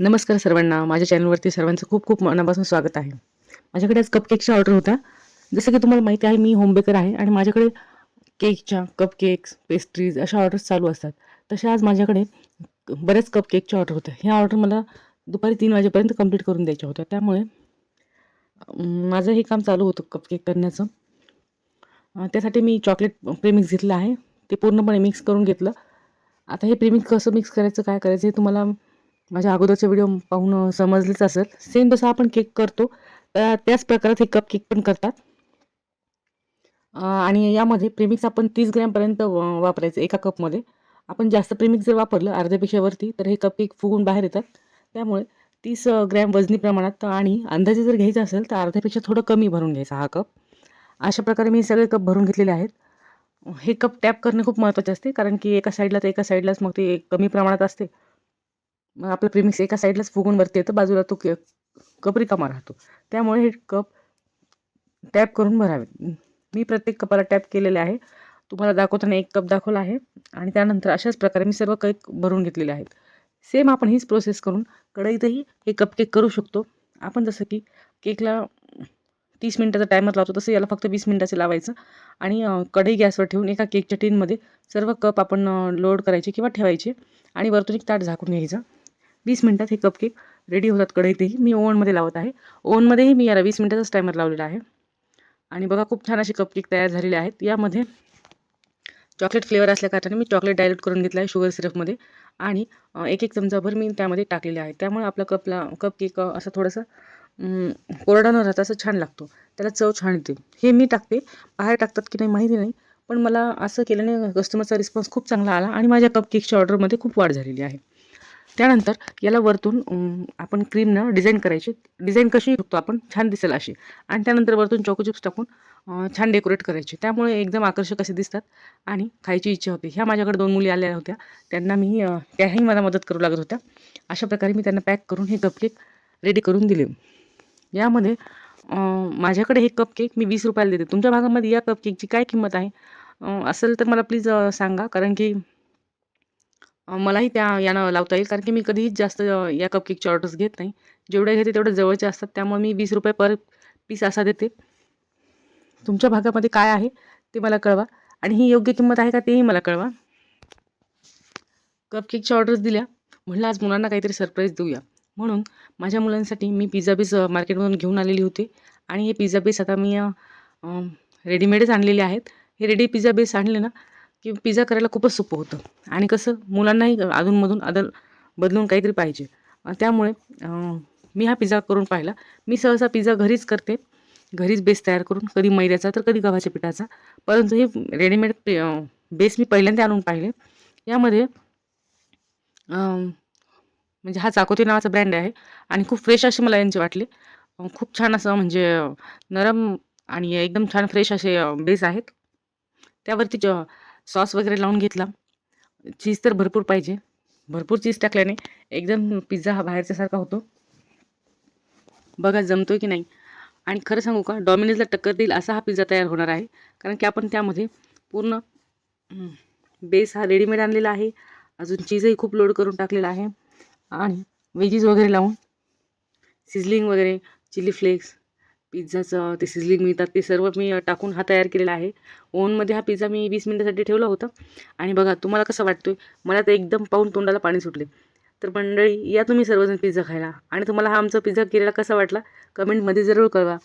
नमस्कार सर्वांना. माझ्या चॅनलवरती सर्वांचं खूप खूप मनापासून स्वागत आहे. माझ्याकडे आज कपकेकच्या ऑर्डर होत्या. जसं की तुम्हाला माहिती आहे मी होम बेकर आहे आणि माझ्याकडे केकच्या कपकेक्स पेस्ट्रीज अशा ऑर्डर्स चालू असतात. तशा आज माझ्याकडे बऱ्याच कपकेकच्या ऑर्डर होत्या. ह्या ऑर्डर मला दुपारी तीन वाजेपर्यंत कंप्लीट करून द्यायच्या होत्या. त्यामुळे माझं हे काम चालू होतं कपकेक करण्याचं. त्यासाठी मी चॉकलेट प्रेमिक्स घेतलं आहे. ते पूर्णपणे मिक्स करून घेतलं. आता हे प्रेमिक्स कसं मिक्स करायचं काय करायचं हे तुम्हाला माझ्या अगोदरचे व्हिडिओ पाहून समजलेच असेल. सेम जसं आपण केक करतो. त्याच प्रकारात हे कप केक पण करतात. आणि यामध्ये प्रेमिक्स आपण तीस ग्रॅमपर्यंत व- वापरायचं एका कपमध्ये आपण जास्त प्रेमिक्स जर वापरलं अर्ध्यापेक्षा वरती तर हे कप केक फुगून बाहेर येतात. त्यामुळे तीस ग्रॅम वजनी प्रमाणात आणि अंदाजे जर घ्यायचं असेल तर अर्ध्यापेक्षा थोडं कमी भरून घ्यायचा हा कप अशा प्रकारे मी सगळे कप भरून घेतलेले आहेत. हे कप टॅप करणे खूप महत्त्वाचे असते कारण की एका साईडला तर एका साईडलाच मग ते कमी प्रमाणात असते. मग आपलं प्रेमिक्स एका साईडलाच फुगून वरती येतं बाजूला तो के कप रिकामा राहतो. त्यामुळे हे कप टॅप करून भरावे. मी प्रत्येक कपाला टॅप केलेले आहे. तुम्हाला दाखवताना एक कप दाखवला आहे. आणि त्यानंतर अशाच प्रकारे मी सर्व केक भरून घेतलेले आहेत. सेम आपण हीच प्रोसेस करून कढईतही हे कप केक करू शकतो. आपण जसं की केकला तीस मिनटाचा टायमर लावतो तसं याला फक्त वीस मिनटाचे लावायचं. आणि कढई गॅसवर ठेवून एका केकच्या टीनमध्ये सर्व कप आपण लोड करायचे किंवा ठेवायचे. आणि वरतून एक ताट झाकून घ्यायचं. वीस मिनटात हे कपकेक रेडी होतात कढईतही. मी ओव्हनमध्ये लावत आहे. ओव्हनमध्येही मी याला वीस मिनटाचाच टायमर लावलेला आहे. आणि बघा खूप छान असे कपकेक तयार झालेले आहेत. यामध्ये चॉकलेट फ्लेवर असल्या कारणाने मी चॉकलेट डायल्यूट करून घेतला आहे शुगर सिरपमध्ये आणि एक एक चमचाभर मी त्यामध्ये टाकलेले आहे. त्यामुळे आपला कपला कपकेक असं थोडंसं कोरडा न राहता असं छान लागतो. त्याला चव छान येते. हे मी टाकते. बाहेर टाकतात की नाही माहिती नाही. पण मला असं केल्याने कस्टमरचा रिस्पॉन्स खूप चांगला आला आणि माझ्या कपकेकच्या ऑर्डरमध्ये खूप वाढ झालेली आहे. त्यानंतर याला वरतून आपण क्रीमनं डिझाईन करायची. डिझाईन कशी शकतो आपण? छान दिसेल अशी. आणि त्यानंतर वरतून चॉकोचिप्स टाकून छान डेकोरेट करायचे. त्यामुळे एकदम आकर्षक असे दिसतात. आणि खायची इच्छा होते. ह्या माझ्याकडे दोन मुली आल्या होत्या. त्यांना मी त्याही मला मदत करू लागत होत्या. अशा प्रकारे मी त्यांना पॅक करून हे कपकेक रेडी करून दिले. यामध्ये माझ्याकडे हे कपकेक मी वीस रुपयाला देते. तुमच्या भागामध्ये या कपकेकची काय किंमत आहे? असेल तर मला प्लीज सांगा. कारण की मलाही त्या यानं लावता येईल. कारण की मी कधीही जास्त या कपकेकचे ऑर्डर्स घेत नाही. जेवढ्या घेते तेवढ्या जवळचे असतात. त्यामुळे मी वीस रुपये पर पीस असा देते. तुमच्या भागामध्ये काय आहे ते मला कळवा. आणि ही योग्य किंमत आहे का तेही मला कळवा. कपकेकच्या ऑर्डर्स दिल्या. म्हटलं आज मुलांना काहीतरी सरप्राईज देऊया. म्हणून माझ्या मुलांसाठी मी पिझ्झा बेस मार्केटमधून घेऊन आलेली होती. आणि हे पिझ्झा बेस आता मी रेडीमेडच आणलेले आहेत. हे रेडी पिझ्झा बेस आणले ना की पिझ्झा करायला खूपच सोपं होतं. आणि कसं मुलांनाही अधूनमधून अदल बदलून काहीतरी पाहिजे. त्यामुळे मी हा पिझ्झा करून पाहिला. मी सहसा पिझ्झा घरीच करते. घरीच बेस तयार करून कधी मैद्याचा तर कधी गव्हाच्या पिठाचा. परंतु हे रेडीमेड बेस मी पहिल्यांदा आणून पाहिले. यामध्ये म्हणजे हा चाकोती नावाचा ब्रँड आहे आणि खूप फ्रेश असे मला यांचे वाटले. खूप छान असं म्हणजे नरम आणि एकदम छान फ्रेश असे बेस आहेत. त्यावरती ज सॉस वगैरे लावून घेतला. चीज तर भरपूर पाहिजे. भरपूर चीज टाकल्याने एकदम पिझ्झा हा बाहेरच्यासारखा होतो. बघा जमतोय की नाही. आणि खरं सांगू का डॉमिनोजला टक्कर देईल असा हा पिझ्झा तयार होणार आहे. कारण की आपण त्यामध्ये पूर्ण बेस हा रेडीमेड आणलेला आहे. अजून चीजही खूप लोड करून टाकलेला आहे. आणि वेजीज वगैरे लावून सिझलिंग वगैरे चिली फ्लेक्स पिझ्झाचं ते सिझलिंग मिळतात ते सर्व मी टाकून हा तयार केलेला आहे. ओव्हनमध्ये हा पिझ्झा मी वीस मिनिटासाठी ठेवला होता. आणि बघा तुम्हाला कसं वाटतो मला तर एकदम पाहून तोंडाला पाणी सुटले. तर मंडळी या तुम्ही सर्वजण पिझ्झा खायला. आणि तुम्हाला हा आमचा पिझ्झा केलेला कसा वाटला? कमेंटमध्ये जरूर कळवा.